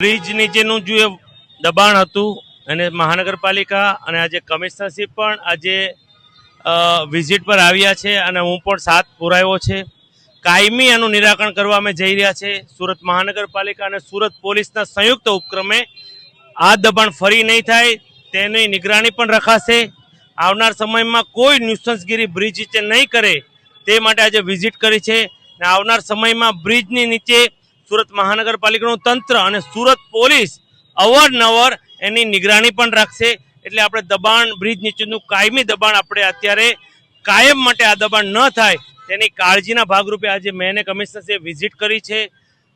Bridge નીચેનું જે દબાણ હતું અને મહાનગરપાલિકા અને આજે કમિશનરશીપ પણ આજે વિઝિટ પર આવ્યા છે અને હું પણ સાથ પુરાયો છે. કાયમી એનું નિરાકરણ કરવા અમે જઈ રહ્યા છે. સુરત મહાનગરપાલિકા અને સુરત પોલીસના સંયુક્ત ઉપક્રમે આ દબાણ ફરી નહીં થાય, તેની નિગરાણી પણ રખાશે. આવનાર સમયમાં કોઈ ન્યુસન્સગીરી બ્રિજ નીચે નહીં કરે તે માટે આજે વિઝિટ કરી છે. અને આવનાર સમયમાં બ્રિજની નીચે સુરત મહાનગરપાલિકાનું તંત્ર અને સુરત પોલીસ અવારનવાર એની નિગરાણી પણ રાખશે. એટલે આપણે દબાણ, બ્રિજ નીચેનું કાયમી દબાણ આપણે અત્યારે કાયમ માટે આ દબાણ ન થાય તેની કાળજીના ભાગરૂપે આજે મેં અને કમિશનરશ્રીએ વિઝિટ કરી છે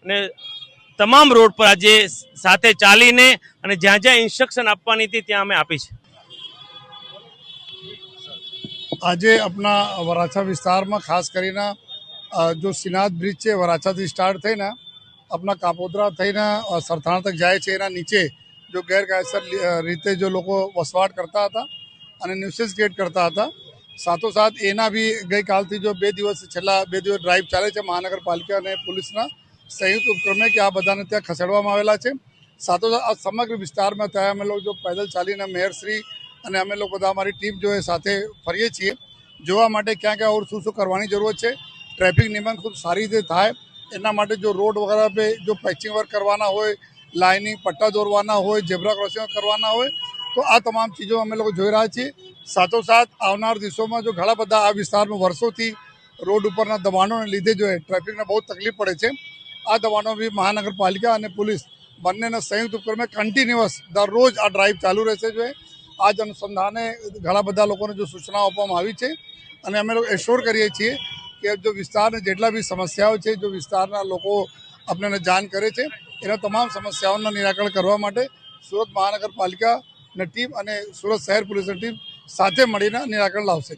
અને તમામ રોડ પર આજે સાથે ચાલીને અને જ્યાં જ્યાં ઇન્સ્ટ્રક્શન આપવાની હતી ત્યાં અમે આપી છે. આજે આપણા વરાછા વિસ્તારમાં ખાસ કરીને જો સિનાદ બ્રિજ છે, વરાછાથી સ્ટાર્ટ થઈને આપણા કાપોદ્રા થઈને સરથાણા તક જાય છે એના નીચે, જો ગેરકાયદેસર રીતે જો લોકો વસવાટ કરતા હતા અને ન્યુસિસ ક્રિએટ કરતા હતા. સાથોસાથ એના બી ગઈકાલથી જો બે દિવસ, છેલ્લા બે દિવસ ડ્રાઈવ ચાલે છે મહાનગરપાલિકા અને પોલીસના સંયુક્ત ઉપક્રમે કે આ બધાને ત્યાં ખસેડવામાં આવેલા છે. સાથોસાથ આ સમગ્ર વિસ્તારમાં ત્યાં અમે લોકો જો પેદલ ચાલીને મેયરશ્રી અને અમે લોકો બધા અમારી ટીમ જો સાથે ફરીએ છીએ, જોવા માટે ક્યાં ક્યાં ઓર શું શું કરવાની જરૂરત છે, ટ્રાફિક નિયમન ખૂબ સારી રીતે થાય એના માટે જો રોડ વગેરે પે જો પેચિંગ વર્ક કરવાના હોય લાઇનિંગ પટ્ટા દોરવાના હોય ઝેબ્રા ક્રોસિંગ કરવાના હોય, તો આ તમામ ચીજો અમે લોકો જોઈ રહ્યા છીએ. સાથોસાથ આવનાર દિવસોમાં જો ઘણા બધા આ વિસ્તારમાં વર્ષોથી રોડ ઉપરના દબાણોને લીધે જો ટ્રાફિકને બહુ તકલીફ પડે છે, આ દબાણો બી મહાનગરપાલિકા અને પોલીસ બંનેના સંયુક્ત ઉપક્રમે કન્ટિન્યુઅસ દરરોજ આ ડ્રાઈવ ચાલુ રહેશે જો આજ અનુસંધાને ઘણા બધા લોકોને જો સૂચનાઓ આપવામાં આવી છે અને અમે લોકો એશ્યોર કરીએ છીએ કે જો વિસ્તારના જેટલા બી સમસ્યાઓ છે, જો વિસ્તારના લોકો આપણને જાણ કરે છે, એના તમામ સમસ્યાઓના નિરાકરણ કરવા માટે સુરત મહાનગરપાલિકાની ટીમ અને સુરત શહેર પોલીસની ટીમ સાથે મળીને નિરાકરણ લાવશે.